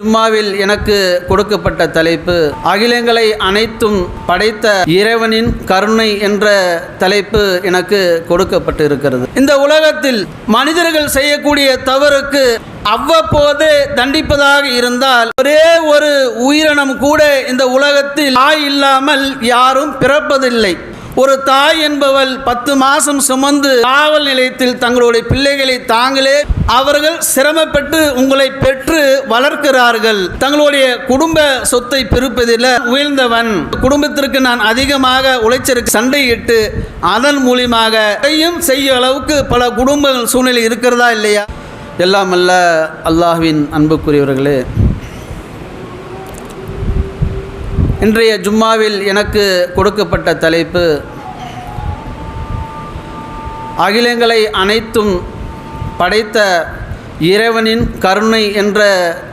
ஜும்மாவில் எனக்கு கொடுக்கப்பட்ட தலைப்பு அகிலங்களை அனைத்தும் படைத்த இறைவனின் கருணை என்ற தலைப்பு எனக்கு கொடுக்கப்பட்டு இருக்கிறது இந்த உலகத்தில் மனிதர்கள் செய்யக்கூடிய தவறுக்கு அவ்வப்போது தண்டிப்பதாக இருந்தால் ஒரே ஒரு உயிரினம் கூட இந்த உலகத்தில் ஆய் இல்லாமல் யாரும் பிறப்பதில்லை. ஒரு தாய் என்பவள் பத்து மாதம் சுமந்து காவல் நிலையத்தில் தங்களுடைய பிள்ளைகளை தாங்களே அவர்கள் சிரமப்பட்டு உங்களை பெற்று வளர்க்கிறார்கள். தங்களுடைய குடும்ப சொத்தை பிரிப்பதில் உயர்ந்தவன். குடும்பத்திற்கு நான் அதிகமாக உழைச்சிருக்கு சண்டையிட்டு அதன் மூலியமாக செய்ய அளவுக்கு பல குடும்பங்கள் சூழ்நிலை இருக்கிறதா இல்லையா? எல்லாம் அல்ல அல்லாஹ்வின் அன்புக்குரியவர்களே. இன்றைய ஜும்மாவில் எனக்கு கொடுக்கப்பட்ட தலைப்பு அகிலங்களை அனைத்தும் படைத்த இறைவனின் கருணை என்ற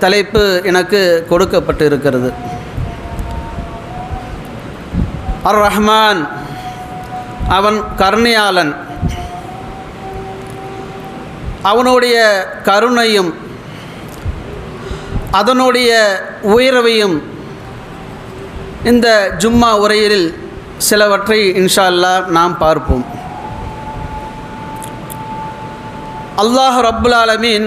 தலைப்பு எனக்கு கொடுக்கப்பட்டு இருக்கிறது அர் ரஹ்மான் அவன் கருணையாளன். அவனுடைய கருணையும் அதனுடைய உயர்வையும் இந்த ஜும்மா உரையில் சிலவற்றை இன்ஷா அல்லாஹ் நாம் பார்ப்போம். அல்லாஹ் ரப்புல் ஆலமீன்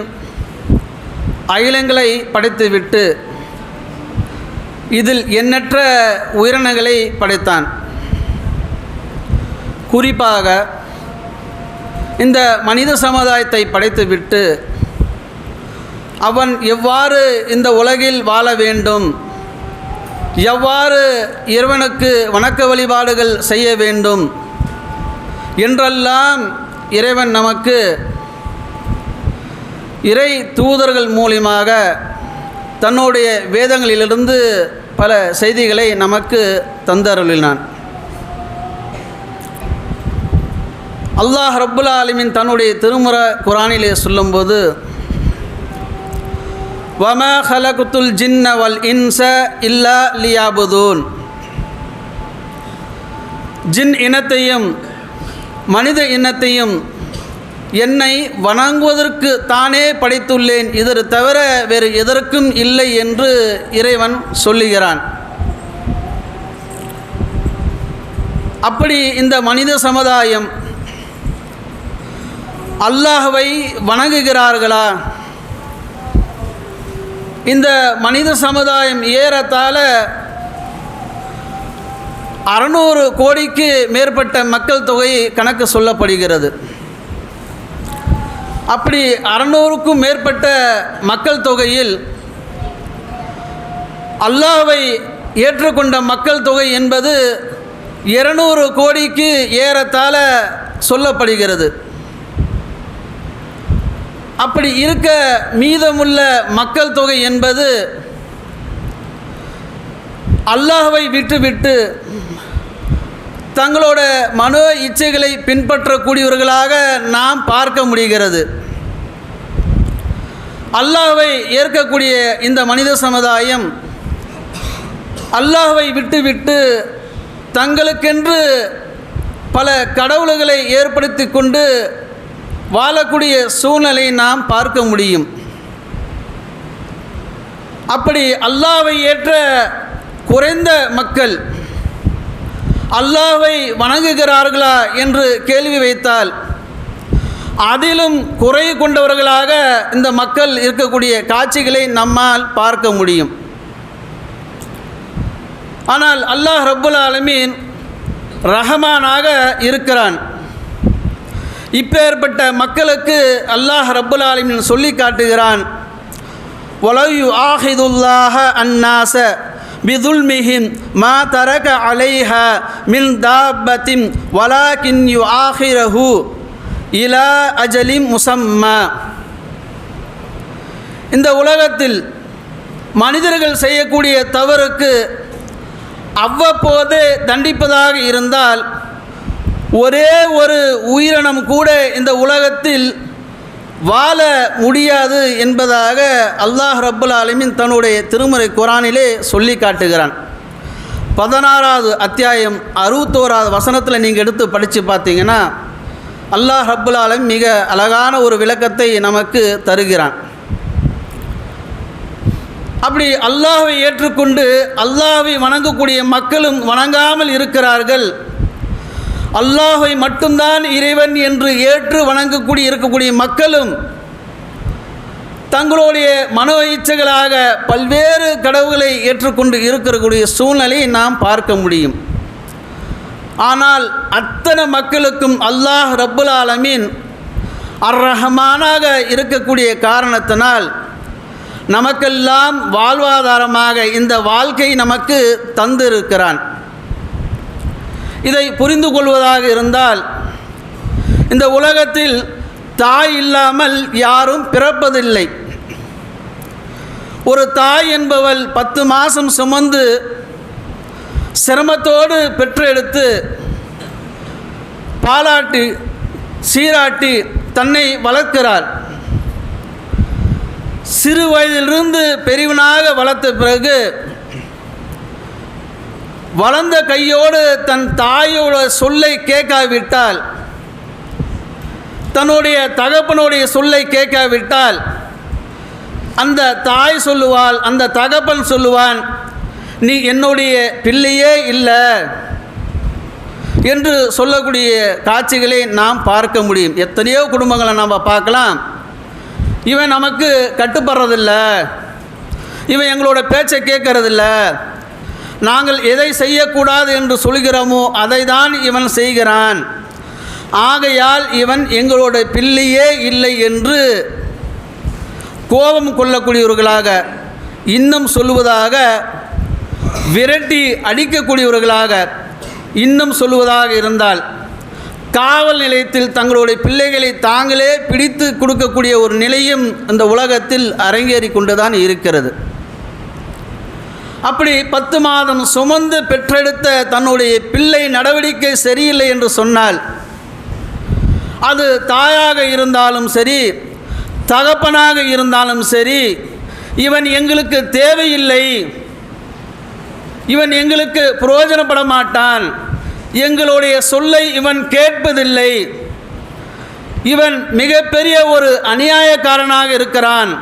அகிலங்களை படைத்துவிட்டு இதில் எண்ணற்ற உயிரினங்களை படைத்தான். குறிப்பாக இந்த மனித சமுதாயத்தை படைத்துவிட்டு அவன் எவ்வாறு இந்த உலகில் வாழ வேண்டும் எவ்வாறு இறைவனுக்கு வணக்க வழிபாடுகள் செய்ய வேண்டும் என்றெல்லாம் இறைவன் நமக்கு இறை தூதர்கள் மூலியமாக தன்னுடைய வேதங்களிலிருந்து பல செய்திகளை நமக்கு தந்தருளினான். அல்லாஹ் ரப்புல் ஆலமின் தன்னுடைய திருமுறை குரானிலே சொல்லும்போது வம ஹலகுத்துல் ஜின்ன வல் இன்ச இல்லா லியாபுதூன். ஜின் இனத்தையும் மனித இனத்தையும் என்னை வணங்குவதற்கு தானே படைத்துள்ளேன். இதர் தவிர வேறு எதற்கும் இல்லை என்று இறைவன் சொல்லுகிறான். அப்படி இந்த மனித சமுதாயம் அல்லாஹவை வணங்குகிறார்களா? இந்த மனித சமுதாயம் ஏறத்தாழ அறநூறு கோடிக்கு மேற்பட்ட மக்கள் தொகை கணக்கு சொல்லப்படுகிறது. அப்படி அறநூறுக்கும் மேற்பட்ட மக்கள் தொகையில் அல்லாவை ஏற்றுக்கொண்ட மக்கள் தொகை என்பது இருநூறு கோடிக்கு ஏறத்தாழ சொல்லப்படுகிறது. அப்படி இருக்க மீதமுள்ள மக்கள் தொகை என்பது அல்லாஹ்வை விட்டுவிட்டு தங்களோட மனோ இச்சைகளை பின்பற்றக்கூடியவர்களாக நாம் பார்க்க முடிகிறது. அல்லாஹ்வை ஏற்கக்கூடிய இந்த மனித சமுதாயம் அல்லாஹ்வை விட்டுவிட்டு தங்களுக்கென்று பல கடவுள்களை ஏற்படுத்தி கொண்டு வாழக்கூடிய சூழ்நிலையை நாம் பார்க்க முடியும். அப்படி அல்லாவை ஏற்ற குறைந்த மக்கள் அல்லாவை வணங்குகிறார்களா என்று கேள்வி வைத்தால் அதிலும் குறை கொண்டவர்களாக இந்த மக்கள் இருக்கக்கூடிய காட்சிகளை நம்மால் பார்க்க முடியும். ஆனால் அல்லாஹ் ரப்புல் ஆலமீன் ரஹமானாக இருக்கிறான். இப்பேற்பட்ட மக்களுக்கு அல்லாஹ் ரப்புல் ஆலமீன் சொல்லி காட்டுகிறான் ஒலயு ஆஹிதுல்லாஹ அன்னாச بظلمهم ما ترك அலைஹ மின் دابة ولكن யு ஆஹிரஹு இலா அஜலிம் இந்த உலகத்தில் மனிதர்கள் செய்யக்கூடிய தவறுக்கு அவ்வப்போது தண்டிப்பதாக இருந்தால் ஒரே ஒரு உயிரினம் கூட இந்த உலகத்தில் வாழ முடியாது என்பதாக அல்லாஹ் ரப்புல் ஆலமின் தன்னுடைய திருமறை குரானிலே சொல்லி காட்டுகிறான். பதினாறாவது அத்தியாயம் அறுபத்தோராவது வசனத்தில் நீங்கள் எடுத்து படித்து பார்த்தீங்கன்னா அல்லாஹ் ரப்புல் ஆலம் மிக அழகான ஒரு விளக்கத்தை நமக்கு தருகிறான். அப்படி அல்லாஹை ஏற்றுக்கொண்டு அல்லாஹை வணங்கக்கூடிய மக்களும் வணங்காமல் இருக்கிறார்கள். அல்லாஹை மட்டும்தான் இறைவன் என்று ஏற்று வணங்கக்கூடிய இருக்கக்கூடிய மக்களும் தங்களுடைய மனோ இச்சைகளாக பல்வேறு கடவுளை ஏற்றுக்கொண்டு இருக்கக்கூடிய சூழ்நிலையை நாம் பார்க்க முடியும். ஆனால் அத்தனை மக்களுக்கும் அல்லாஹ் ரப்புல் ஆலமீன் அர்ரஹமானாக இருக்கக்கூடிய காரணத்தினால் நமக்கெல்லாம் வாழ்வாதாரமாக இந்த வாழ்க்கை நமக்கு தந்திருக்கிறான். இதை புரிந்து கொள்வதாக இருந்தால் இந்த உலகத்தில் தாய் இல்லாமல் யாரும் பிறப்பதில்லை. ஒரு தாய் என்பவள் பத்து மாதம் சுமந்து சிரமத்தோடு பெற்றெடுத்து பாலாட்டி சீராட்டி தன்னை வளர்க்கிறார் சிறு வயதிலிருந்து பெரியவனாக வளர்த்த பிறகு வளர்ந்த கையோடு தன் தாயோட சொல்லை கேட்காவிட்டால் தன்னுடைய தகப்பனுடைய சொல்லை கேட்காவிட்டால் அந்த தாய் சொல்லுவாள் அந்த தகப்பன் சொல்லுவான் நீ என்னுடைய பிள்ளையே இல்லை என்று சொல்லக்கூடிய காட்சிகளை நாம் பார்க்க முடியும். எத்தனையோ குடும்பங்களை நாம் பார்க்கலாம். இவன் நமக்கு கட்டுப்படுறதில்ல. இவன் எங்களோட பேச்சை கேட்கறதில்ல. நாங்கள் எதை செய்யக்கூடாது என்று சொல்கிறோமோ அதை தான் இவன் செய்கிறான். ஆகையால் இவன் எங்களோட பிள்ளையே இல்லை என்று கோபம் கொள்ளக்கூடியவர்களாக இன்னும் சொல்லுவதாக விரட்டி அடிக்கக்கூடியவர்களாக இன்னும் சொல்லுவதாக இருந்தால் காவல் நிலையத்தில் தங்களுடைய பிள்ளைகளை தாங்களே பிடித்து கொடுக்கக்கூடிய ஒரு நிலையும் இந்த உலகத்தில் அரங்கேறி கொண்டுதான் இருக்கிறது. அப்படி பத்து மாதம் சுமந்து பெற்றெடுத்த தன்னுடைய பிள்ளை நடவடிக்கை சரியில்லை என்று சொன்னால் அது தாயாக இருந்தாலும் சரி தகப்பனாக இருந்தாலும் சரி இவன் எங்களுக்கு தேவையில்லை இவன் எங்களுக்கு பிரயோஜனப்பட மாட்டான் எங்களுடைய சொல்லை இவன் கேட்பதில்லை இவன் மிகப்பெரிய ஒரு அநியாயக்காரனாக இருக்கிறான்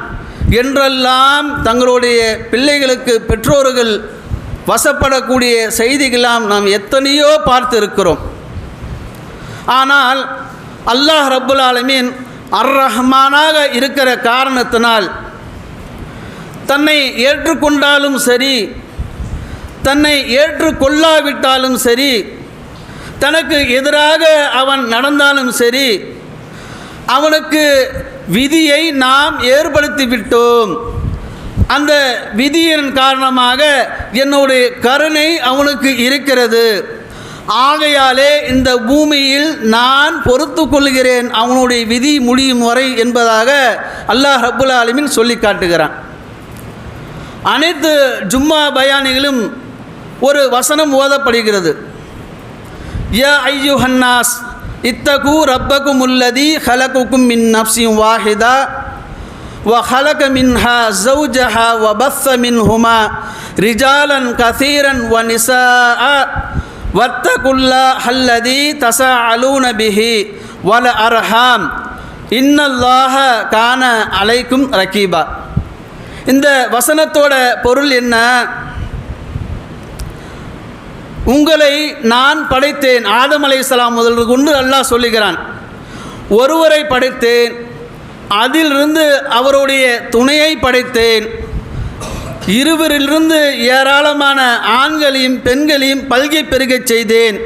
என்றெல்லாம் தங்களுடைய பிள்ளைகளுக்கு பெற்றோர்கள் வசப்படக்கூடிய செய்திகளாம் நாம் எத்தனையோ பார்த்து இருக்கிறோம் ஆனால் அல்லாஹ் ரப்புல் ஆலமீன் அர் ரஹ்மானாக இருக்கிற காரணத்தினால் தன்னை ஏற்றுக்கொண்டாலும் சரி தன்னை ஏற்றுக்கொள்ளாவிட்டாலும் சரி தனக்கு எதிராக அவன் நடந்தாலும் சரி அவனுக்கு விதியை நாம் ஏற்படுத்தி விட்டோம் அந்த விதியின் காரணமாக என்னுடைய கருணை அவனுக்கு இருக்கிறது. ஆகையாலே இந்த பூமியில் நான் பொறுத்து கொள்கிறேன். அவனுடைய விதி முடியும் வரை என்பதாக அல்லாஹ் ரபுல் ஆலமின் சொல்லி காட்டுகிறான். அனைத்து ஜும்மா பயானிகளும் ஒரு வசனம் ஓதப்படுகிறது. யா ஐயுஹன்னாஸ் இத்தகு ரப்பகும் உள்ளதி ஹலகுக்கும் மின் நப்சியும் வாஹிதா وخلق منها زوجها وبث منهما رجالا كثيرا ونساء واتقوا الله الذي تساءلون به والأرحام إن الله كان عليكم رقيبا இந்த வசனத்தோட பொருள் என்ன உங்களை நான் படைத்தேன். ஆதம் அலைஹிஸ்ஸலாம் முதல் கொண்டு அல்லாஹ் சொல்லுகிறான். ஒருவரை படைத்தேன். அதிலிருந்து அவருடைய துணையை படைத்தேன். இருவரிலிருந்து ஏராளமான ஆண்களையும் பெண்களையும் பல்கை பெருகச் செய்தேன்.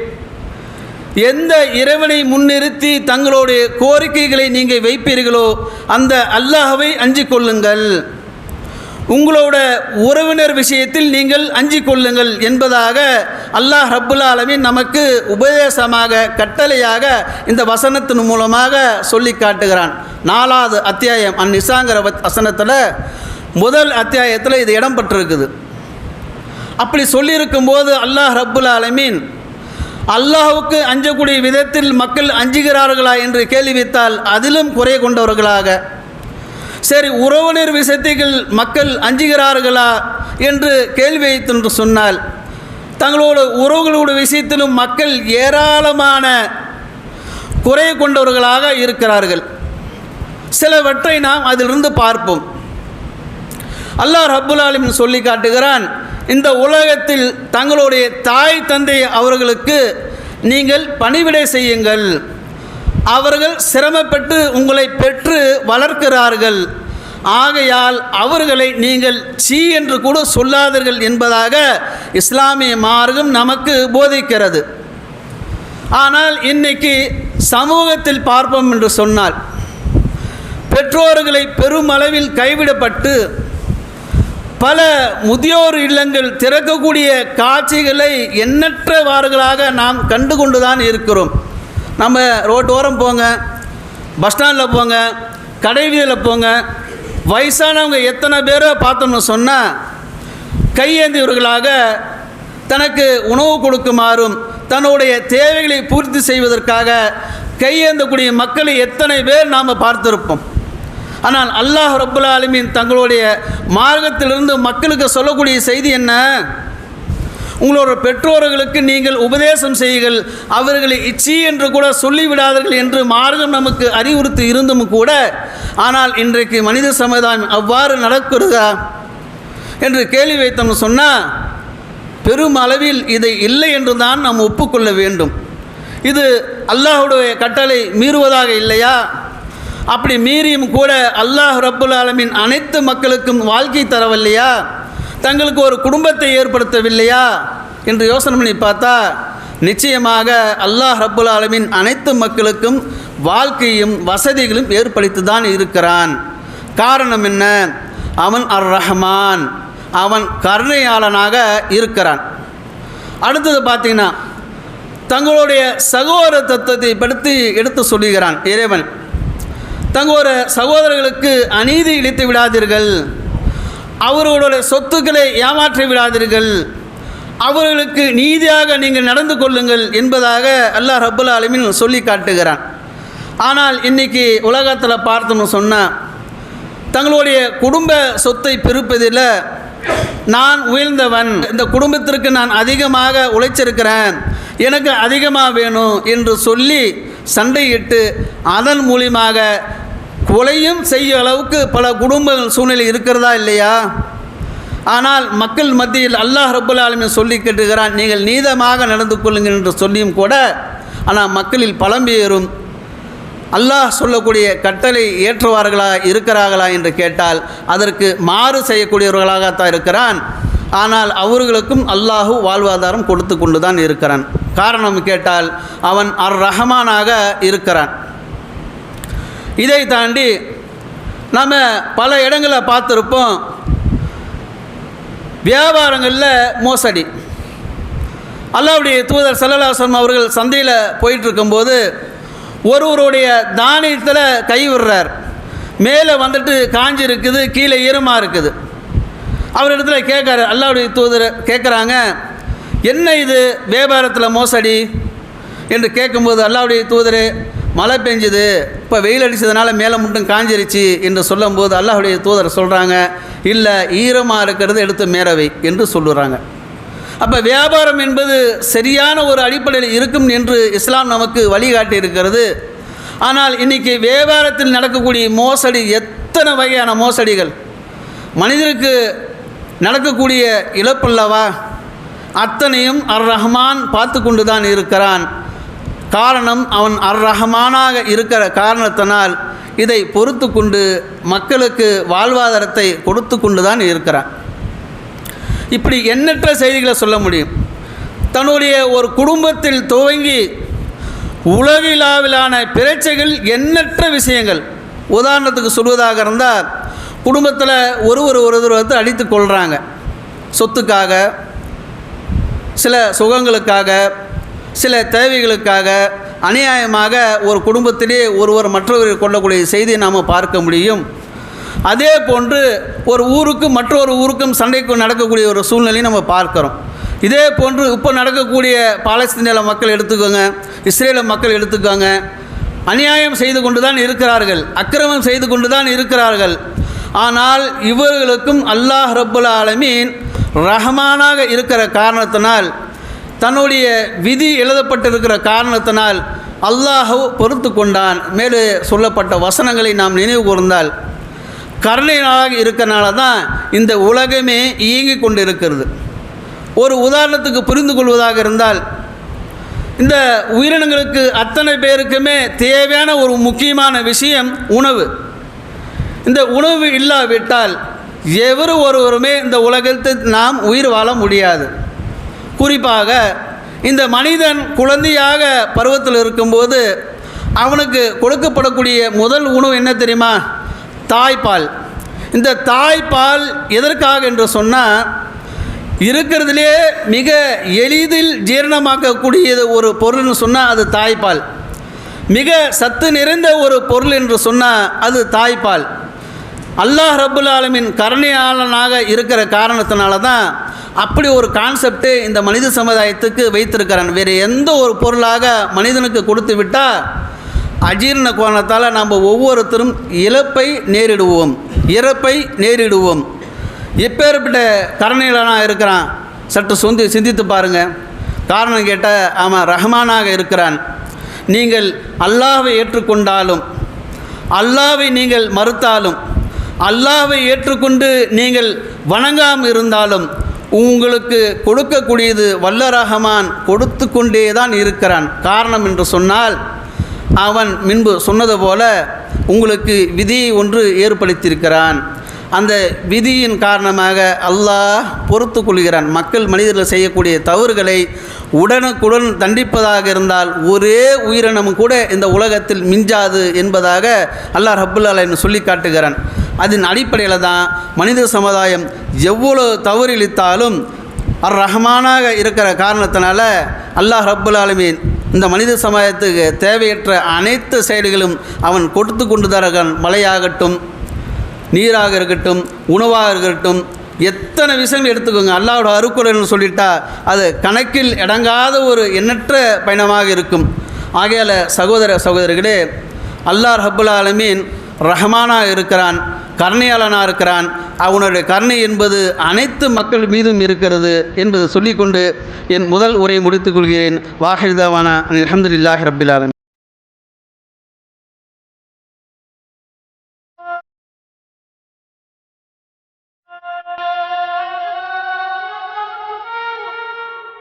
எந்த இறைவனை முன்னிறுத்தி தங்களுடைய கோரிக்கைகளை நீங்கள் வைப்பீர்களோ அந்த அல்லாஹவை அஞ்சிக் கொள்ளுங்கள். உங்களோட உறவினர் விஷயத்தில் நீங்கள் அஞ்சிக் கொள்ளுங்கள் என்பதாக அல்லாஹ் ரப்புல் ஆலமின் நமக்கு உபதேசமாக கட்டளையாக இந்த வசனத்தின் மூலமாக சொல்லி காட்டுகிறான். நாலாவது அத்தியாயம் அந்நிசாங்கிற வசனத்தில் முதல் அத்தியாயத்தில் இது இடம் பெற்றிருக்குது அப்படி சொல்லியிருக்கும்போது அல்லாஹ் ரப்புல் ஆலமீன் அல்லாஹுக்கு அஞ்சக்கூடிய விதத்தில் மக்கள் அஞ்சுகிறார்களா என்று கேள்வித்தால் அதிலும் குறை கொண்டவர்களாக சரி உறவினர் விஷயத்தில் மக்கள் அஞ்சுகிறார்களா என்று கேள்வி வைத்து சொன்னால் தங்களோட உறவுகளோட விஷயத்திலும் மக்கள் ஏராளமான குறை கொண்டவர்களாக இருக்கிறார்கள். சிலவற்றை நாம் அதிலிருந்து பார்ப்போம். அல்லாஹ் அப்துல் ஆலமீன் சொல்லி காட்டுகிறான் இந்த உலகத்தில் தங்களுடைய தாய் தந்தை அவர்களுக்கு நீங்கள் பணிவிடை செய்யுங்கள். அவர்கள் சிரமப்பட்டு உங்களை பெற்று வளர்க்கிறார்கள். ஆகையால் அவர்களை நீங்கள் சீ என்று கூட சொல்லாதீர்கள் என்பதாக இஸ்லாமிய மார்க்கம் நமக்கு போதிக்கிறது. ஆனால் இன்னைக்கு சமூகத்தில் பார்ப்போம் என்று சொன்னால் பெற்றோர்களை பெருமளவில் கைவிடப்பட்டு பல முதியோர் இல்லங்கள் திறக்கக்கூடிய காட்சிகளை எண்ணற்றவாறுகளாக நாம் கண்டு கொண்டுதான் இருக்கிறோம். நம்ம ரோட்டோரம் போங்க பஸ் ஸ்டாண்டில் போங்க கடைவீதியில் போங்க. வயசானவங்க எத்தனை பேரை பார்த்தோம்னு சொன்னால் கையேந்தியவர்களாக தனக்கு உணவு கொடுக்குமாறும் தன்னுடைய தேவைகளை பூர்த்தி செய்வதற்காக கையேந்தக்கூடிய மக்களை எத்தனை பேர் நாம் பார்த்திருப்போம். ஆனால் அல்லாஹ் ரபுல்லா அலமின் தங்களுடைய மார்க்கத்திலிருந்து மக்களுக்கு சொல்லக்கூடிய செய்தி என்ன? உங்களோட பெற்றோர்களுக்கு நீங்கள் உபதேசம் செய்யுங்கள். அவர்களை இச்சி என்று கூட சொல்லிவிடாதீர்கள் என்று மார்க்கம் நமக்கு அறிவுறுத்தி இருந்தும் கூட ஆனால் இன்றைக்கு மனித சமுதாயம் அவ்வாறு நடக்கிறதா? என்று கேள்வி வைத்தோம்னு சொன்னால் பெருமளவில் இதை இல்லை என்று தான் நாம் ஒப்புக்கொள்ள வேண்டும். இது அல்லாஹுடைய கட்டளை மீறுவதாக இல்லையா? அப்படி மீறியும் கூட அல்லாஹ் ரப்புல் ஆலமின் அனைத்து மக்களுக்கும் வாழ்க்கை தரவில்லையா? தங்களுக்கு ஒரு குடும்பத்தை ஏற்படுத்தவில்லையா? என்று யோசனை பண்ணி பார்த்தா நிச்சயமாக அல்லாஹ் ரப்புல் ஆலமின் அனைத்து மக்களுக்கும் வாழ்க்கையும் வசதிகளும் ஏற்படுத்தி தான் இருக்கிறான். காரணம் என்ன? அவன் அர் ரஹ்மான் அவன் கருணையாளனாக இருக்கிறான். அடுத்தது பார்த்தீங்கன்னா தங்களுடைய சகோதர தத்துவத்தை படுத்தி எடுத்து சொல்லுகிறான் இறைவன். தங்களோட சகோதரர்களுக்கு அநீதி இழித்து விடாதீர்கள். அவர்களுடைய சொத்துக்களை ஏமாற்றி விடாதீர்கள். அவர்களுக்கு நீதியாக நீங்கள் நடந்து கொள்ளுங்கள் என்பதாக அல்லாஹ் ரபுல் ஆலமின் சொல்லி காட்டுகிறான். ஆனால் இன்னைக்கு உலகத்தில் பார்த்தோம்னு சொன்னால் தங்களுடைய குடும்ப சொத்தை பெருப்பதில் நான் உயர்ந்தவன். இந்த குடும்பத்திற்கு நான் அதிகமாக உழைச்சிருக்கிறேன். எனக்கு அதிகமாக வேணும் என்று சொல்லி சண்டையிட்டு அதன் மூலியமாக கொலையும் செய்ய அளவுக்கு பல குடும்ப சூழ்நிலை இருக்கிறதா இல்லையா? ஆனால் மக்கள் மத்தியில் அல்லாஹ் ரப்புல் சொல்லி கேட்டுகிறான் நீங்கள் நீதமாக நடந்து கொள்ளுங்கள் என்று சொல்லியும் கூட ஆனால் மக்களில் பழம்பெயரும் அல்லாஹ் சொல்லக்கூடிய கட்டளை ஏற்றுவார்களா இருக்கிறார்களா என்று கேட்டால் அதற்கு மாறு செய்யக்கூடியவர்களாகத்தான் இருக்கிறான். ஆனால் அவர்களுக்கும் அல்லாஹு வாழ்வாதாரம் கொடுத்து கொண்டு தான் இருக்கிறான். காரணம் கேட்டால் அவன் அர் ரஹமானாக இருக்கிறான். இதை தாண்டி நம்ம பல இடங்களில் பார்த்துருப்போம். வியாபாரங்களில் மோசடி. அல்லாவுடைய தூதர் செல்லலாசன் அவர்கள் சந்தையில் போயிட்டுருக்கும்போது ஒருவருடைய தானியத்தில் கை விடுறார். மேலே வந்துட்டு காஞ்சி இருக்குது கீழே ஈரமாக இருக்குது. அவர் இடத்துல கேட்குறாரு அல்லாவுடைய தூதர் கேட்குறாங்க என்ன இது? வியாபாரத்தில் மோசடி? என்று கேட்கும்போது அல்லாவுடைய தூதர் மழை பெஞ்சுது இப்போ வெயில் அடித்ததுனால மேலே மட்டும் காஞ்சிருச்சு என்று சொல்லும்போது அல்லாஹுடைய தூதர் சொல்கிறாங்க இல்லை ஈரமாக இருக்கிறது எடுத்து மேரவை என்று சொல்லுறாங்க. அப்போ வியாபாரம் என்பது சரியான ஒரு அடிப்படையில் இருக்கும் என்று இஸ்லாம் நமக்கு வழிகாட்டி இருக்கிறது ஆனால் இன்றைக்கி வியாபாரத்தில் நடக்கக்கூடிய மோசடி எத்தனை வகையான மோசடிகள்? மனிதருக்கு நடக்கக்கூடிய இழப்பல்லவா அத்தனையும் அர் ரஹ்மான் பார்த்து கொண்டு தான் இருக்கிறான். காரணம் அவன் அர் ரஹமானாக இருக்கிற காரணத்தினால் இதை பொறுத்து கொண்டு மக்களுக்கு வாழ்வாதாரத்தை கொடுத்து கொண்டு தான் இருக்கிறான். இப்படி எண்ணற்ற செய்திகளை சொல்ல முடியும். தன்னுடைய ஒரு குடும்பத்தில் துவங்கி உலகிலாவிலான பிரச்சைகள் எண்ணற்ற விஷயங்கள். உதாரணத்துக்கு சொல்வதாக இருந்தால் குடும்பத்தில் ஒருவர் ஒருவர் வந்து அடித்து கொள்கிறாங்க சொத்துக்காக சில சுகங்களுக்காக சில தேவைகளுக்காக அநியாயமாக ஒரு குடும்பத்திலே ஒருவர் மற்றவரை கொள்ளக்கூடிய செய்தியை நாம் பார்க்க முடியும். அதே போன்று ஒரு ஊருக்கும் மற்றொரு ஊருக்கும் சண்டைக்கு நடக்கக்கூடிய ஒரு சூழ்நிலையை நம்ம பார்க்குறோம். இதே போன்று இப்போ நடக்கக்கூடிய பாலஸ்தீன மக்கள் எடுத்துக்கோங்க இஸ்ரேல மக்கள் எடுத்துக்கோங்க. அநியாயம் செய்து கொண்டு தான் இருக்கிறார்கள் அக்கிரமம் செய்து கொண்டு தான் இருக்கிறார்கள். ஆனால் இவர்களுக்கும் அல்லாஹ் ரப்புல் ஆலமீன் ரஹமானாக இருக்கிற காரணத்தினால் தன்னுடைய விதி எழுதப்பட்டிருக்கிற காரணத்தினால் அல்லாஹ் பொறுத்து கொண்டான். மேலே சொல்லப்பட்ட வசனங்களை நாம் நினைவு கூர்ந்தால் கருணையாக இருக்கனால தான் இந்த உலகமே இயங்கி கொண்டு இருக்கிறது ஒரு உதாரணத்துக்கு புரிந்து கொள்வதாக இருந்தால் இந்த உயிரினங்களுக்கு அத்தனை பேருக்குமே தேவையான ஒரு முக்கியமான விஷயம் உணவு. இந்த உணவு இல்லாவிட்டால் எவரு ஒருவருமே இந்த உலகத்தில் நாம் உயிர் வாழ முடியாது. குறிப்பாக இந்த மனிதன் குழந்தையாக பருவத்தில் இருக்கும்போது அவனுக்கு கொடுக்கப்படக்கூடிய முதல் உணவு என்ன தெரியுமா? தாய்ப்பால். இந்த தாய்ப்பால் எதற்காக என்று சொன்னால் இருக்கிறதுலே மிக எளிதில் ஜீரணமாக்கக்கூடியது ஒரு பொருள்னு சொன்னால் அது தாய்ப்பால். மிக சத்து நிறைந்த ஒரு பொருள் என்று சொன்னால் அது தாய்ப்பால். அல்லாஹ் ரபுல் ஆலமின் கருணையாளனாக இருக்கிற காரணத்தினால தான் அப்படி ஒரு கான்செப்டே இந்த மனித சமுதாயத்துக்கு வைத்திருக்கிறான். வேறு எந்த ஒரு பொருளாக மனிதனுக்கு கொடுத்து விட்டால் அஜீரண கோணத்தால் நாம் ஒவ்வொருத்தரும் இழப்பை நேரிடுவோம். இறப்பை நேரிடுவோம். எப்பேற்பட்ட கருணையிலனாக இருக்கிறான்? சற்று சொந்தி சிந்தித்து பாருங்கள் காரணம் கேட்டால் அவன் ரஹ்மானாக இருக்கிறான். நீங்கள் அல்லாவை ஏற்றுக்கொண்டாலும் அல்லாவை நீங்கள் மறுத்தாலும் அல்லாவை ஏற்றுக்கொண்டு நீங்கள் வணங்காமல் இருந்தாலும் உங்களுக்கு கொடுக்கக்கூடியது வல்ல ரஹமான் கொடுத்து கொண்டே தான் இருக்கிறான். காரணம் என்று சொன்னால் அவன் முன்பு சொன்னது போல உங்களுக்கு விதியை ஒன்று ஏற்படுத்தியிருக்கிறான். அந்த விதியின் காரணமாக அல்லாஹ் பொறுத்து கொள்கிறான். மக்கள் மனிதர்கள் செய்யக்கூடிய தவறுகளை உடனுக்குடன் தண்டிப்பதாக இருந்தால் ஒரே உயிரினமும் கூட இந்த உலகத்தில் மிஞ்சாது என்பதாக அல்லாஹ் ரப்புல் என்று சொல்லி காட்டுகிறான். அதன் அடிப்படையில் தான் மனித சமுதாயம் எவ்வளவு தவறிழித்தாலும் அர் ரஹமானாக இருக்கிற காரணத்தினால அல்லாஹ் ரப்புல் ஆலமீன் இந்த மனித சமுதாயத்துக்கு தேவையற்ற அனைத்து செயல்களும் அவன் கொடுத்து கொண்டு தரகன் மழையாகட்டும் நீராக இருக்கட்டும் உணவாக இருக்கட்டும் எத்தனை விஷயங்கள் எடுத்துக்கோங்க. அல்லாவோட அருக்குறள்னு சொல்லிட்டா அது கணக்கில் இடங்காத ஒரு எண்ணற்ற பயணமாக இருக்கும். ஆகையால் சகோதர சகோதரிகளே அல்லாஹ் ரப்புல் ஆலமீன் ரஹமானாக இருக்கிறான். கருணையாளனாக இருக்கிறான். அவனுடைய கருணை என்பது அனைத்து மக்கள் மீதும் இருக்கிறது என்பது சொல்லிக்கொண்டு என் முதல் உரையை முடித்துக் கொள்கிறேன். வாஹிதாவான அலமதுல்லாஹி ரபிலாலன்